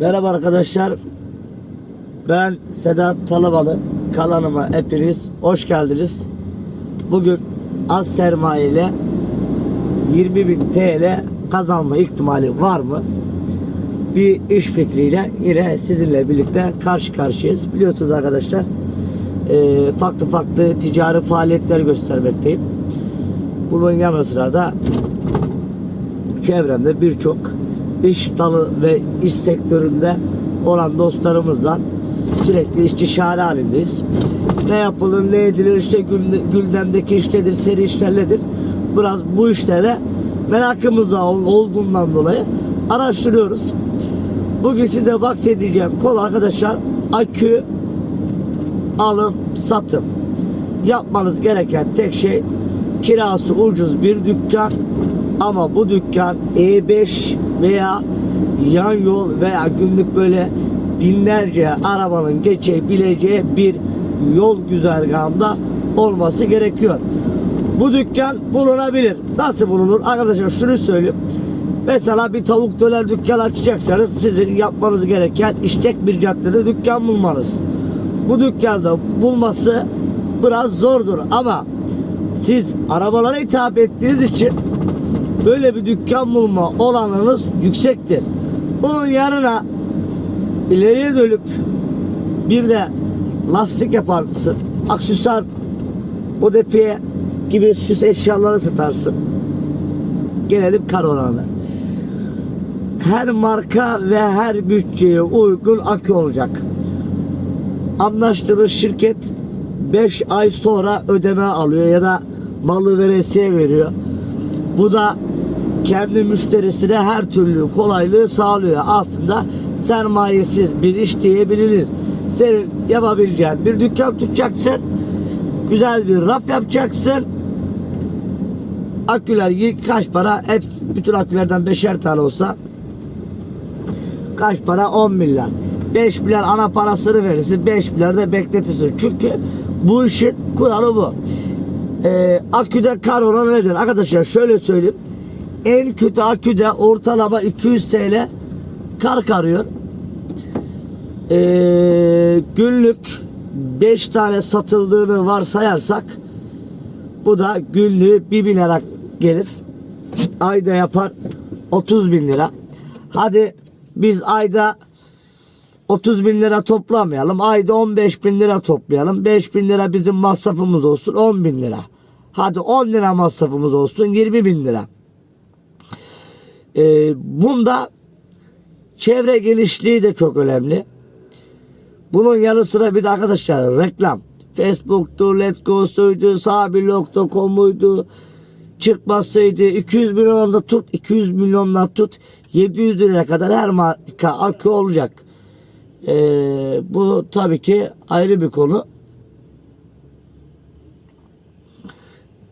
Merhaba arkadaşlar. Ben Sedat Talabalı. Kanalıma hepiniz hoş geldiniz. Bugün az sermaye ile 20.000 TL kazanma ihtimali var mı? Bir iş fikriyle yine sizinle birlikte karşı karşıyayız. Biliyorsunuz arkadaşlar e, farklı farklı ticari faaliyetler göstermekteyim. Bunun yanı sıra da çevremde birçok iş dalı ve iş sektöründe olan dostlarımızla sürekli istişare halindeyiz. Ne yapılır, ne edilir, işte gündemdeki işledir, seri işler nedir? Biraz bu işlere merakımız da ol- olduğundan dolayı araştırıyoruz. Bugün size bahsedeceğim konu arkadaşlar akü alım satım. Yapmanız gereken tek şey kirası ucuz bir dükkan ama bu dükkan E5 veya yan yol veya günlük böyle binlerce arabanın geçebileceği bir yol güzergahında olması gerekiyor. Bu dükkan bulunabilir. Nasıl bulunur? Arkadaşlar şunu söyleyeyim. Mesela bir tavuk döner dükkan açacaksanız sizin yapmanız gereken işlek bir caddede dükkan bulmanız. Bu dükkanda bulması biraz zordur ama siz arabalara hitap ettiğiniz için böyle bir dükkan bulma olanınız yüksektir. Bunun yanına ileriye dönük bir de lastik yaparsın, aksesuar, modifiye gibi süs eşyaları satarsın. Gelelim karolana. Her marka ve her bütçeye uygun akü olacak. Anlaştığınız şirket 5 ay sonra ödeme alıyor ya da malı veresiye veriyor. Bu da kendi müşterisine her türlü kolaylığı sağlıyor. Aslında sermayesiz bir iş diyebilir. Senin yapabileceğin bir dükkan tutacaksın. Güzel bir raf yapacaksın. Aküler kaç para? Hep bütün akülerden beşer tane olsa kaç para? 10 milyar. 5 milyar ana parasını verirsin. 5 milyar da bekletirsin. Çünkü bu işin kuralı bu. Ee, aküde kar oranı nedir? Arkadaşlar şöyle söyleyeyim. En kötü aküde ortalama 200 TL kar karıyor. Ee, günlük 5 tane satıldığını varsayarsak bu da günlüğü 1 bin lira gelir. Ayda yapar 30 bin lira. Hadi biz ayda 30 bin lira toplamayalım. Ayda 15 bin lira toplayalım. 5 bin lira bizim masrafımız olsun 10 bin lira. Hadi 10 lira masrafımız olsun 20 bin lira. Ee, bunda çevre genişliği de çok önemli. Bunun yanı sıra bir de arkadaşlar reklam. Facebook'tu, Let's Go'suydu, Sabilog.com'uydu, çıkmasıydı. 200 milyonda tut, 200 milyondan tut, 700 liraya kadar her marka akü olacak. Ee, bu tabii ki ayrı bir konu.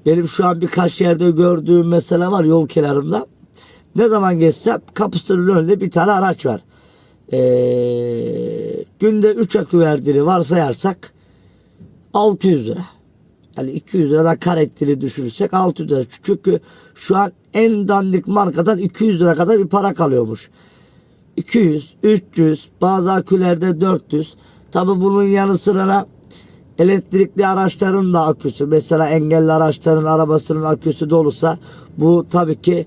Benim şu an birkaç yerde gördüğüm mesele var yol kenarında. Ne zaman geçsem kapısının önünde bir tane araç var. Ee, günde 3 akü verdiğini varsayarsak 600 lira. Yani 200 liradan kar ettiğini düşürürsek 600 lira. Çünkü şu an en dandik markadan 200 lira kadar bir para kalıyormuş. 200, 300, bazı akülerde 400. Tabi bunun yanı sıra elektrikli araçların da aküsü. Mesela engelli araçların arabasının aküsü dolursa bu tabii ki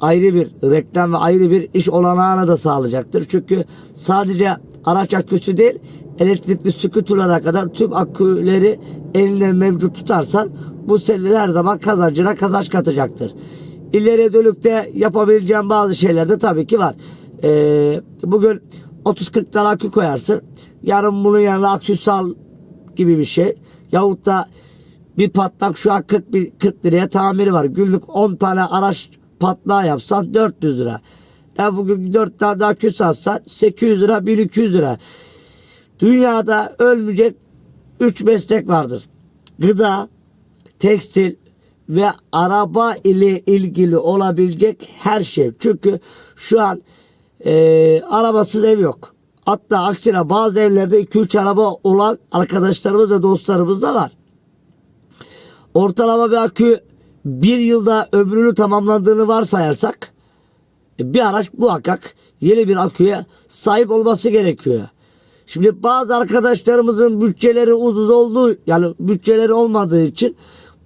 ayrı bir reklam ve ayrı bir iş olanağını da sağlayacaktır. Çünkü sadece araç aküsü değil elektrikli skuterlara kadar tüm aküleri elinde mevcut tutarsan bu senin her zaman kazancına kazanç katacaktır. İleriye dönük de yapabileceğin bazı şeyler de tabii ki var. Ee, bugün 30-40 tane akü koyarsın. Yarın bunun yanına aksesuar gibi bir şey. Yahut da bir patlak şu an 40, bin- 40 liraya tamiri var. Günlük 10 tane araç patlağı yapsan 400 lira. Ya bugün 4 tane daha akü satsan 800 lira 1200 lira. Dünyada ölmeyecek 3 meslek vardır. Gıda, tekstil ve araba ile ilgili olabilecek her şey. Çünkü şu an e, arabasız ev yok. Hatta aksine bazı evlerde 2-3 araba olan arkadaşlarımız ve dostlarımız da var. Ortalama bir akü bir yılda ömrünü tamamlandığını varsayarsak E, bir araç muhakkak yeni bir aküye sahip olması gerekiyor. Şimdi bazı arkadaşlarımızın bütçeleri uzun olduğu yani bütçeleri olmadığı için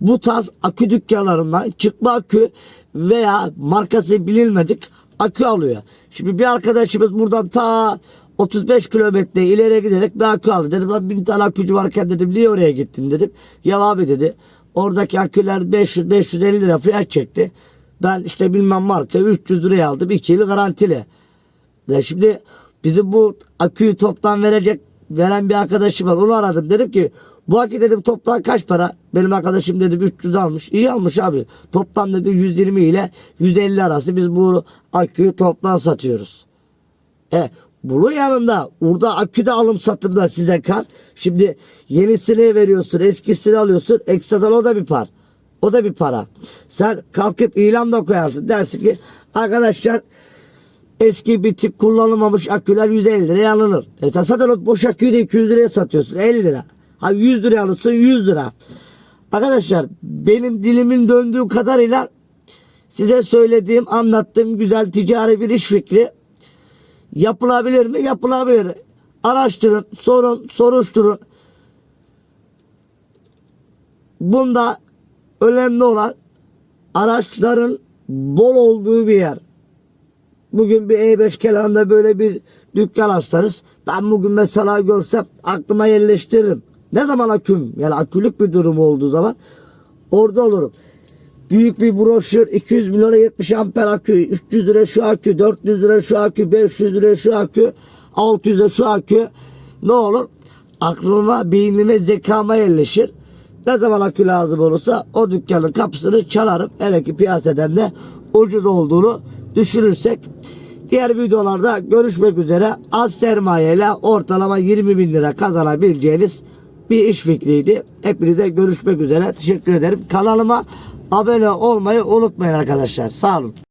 bu tarz akü dükkanlarından çıkma akü veya markası bilinmedik akü alıyor. Şimdi bir arkadaşımız buradan ta 35 kilometre ileriye giderek bir akü aldı. Dedim lan bin tane akücü varken dedim niye oraya gittin dedim. Ya abi dedi oradaki aküler 500-550 lira fiyat çekti. Ben işte bilmem marka 300 liraya aldım 2 yıl garantili. Ya şimdi bizim bu aküyü toptan verecek veren bir arkadaşım var. Onu aradım. Dedim ki bu akü dedim toptan kaç para? Benim arkadaşım dedim 300 almış. İyi almış abi. Toptan dedi 120 ile 150 arası biz bu aküyü toptan satıyoruz. E bunun yanında burada akü de alım satımda size kar. Şimdi yenisini veriyorsun, eskisini alıyorsun. Ekstradan o da bir par. O da bir para. Sen kalkıp ilan da koyarsın. Dersin ki arkadaşlar eski bitik kullanılmamış aküler 150 liraya alınır. E zaten o boş aküyü de 200 liraya satıyorsun. 50 lira. Ha 100 liraya alırsın 100 lira. Arkadaşlar benim dilimin döndüğü kadarıyla size söylediğim anlattığım güzel ticari bir iş fikri yapılabilir mi? Yapılabilir. Araştırın, sorun, soruşturun. Bunda önemli olan araçların bol olduğu bir yer. Bugün bir E5 kenarında böyle bir dükkan açsanız ben bugün mesela görsem aklıma yerleştiririm. Ne zaman aküm yani akülük bir durum olduğu zaman orada olurum. Büyük bir broşür 200 milyona 70 amper akü 300 lira şu akü 400 lira şu akü 500 lira şu akü 600 lira şu akü ne olur aklıma beynime zekama yerleşir. Ne zaman akü lazım olursa o dükkanın kapısını çalarım. Hele ki piyasadan da ucuz olduğunu düşünürsek. Diğer videolarda görüşmek üzere az sermayeyle ortalama 20 bin lira kazanabileceğiniz bir iş fikriydi. Hepinize görüşmek üzere. Teşekkür ederim. Kanalıma abone olmayı unutmayın arkadaşlar. Sağ olun.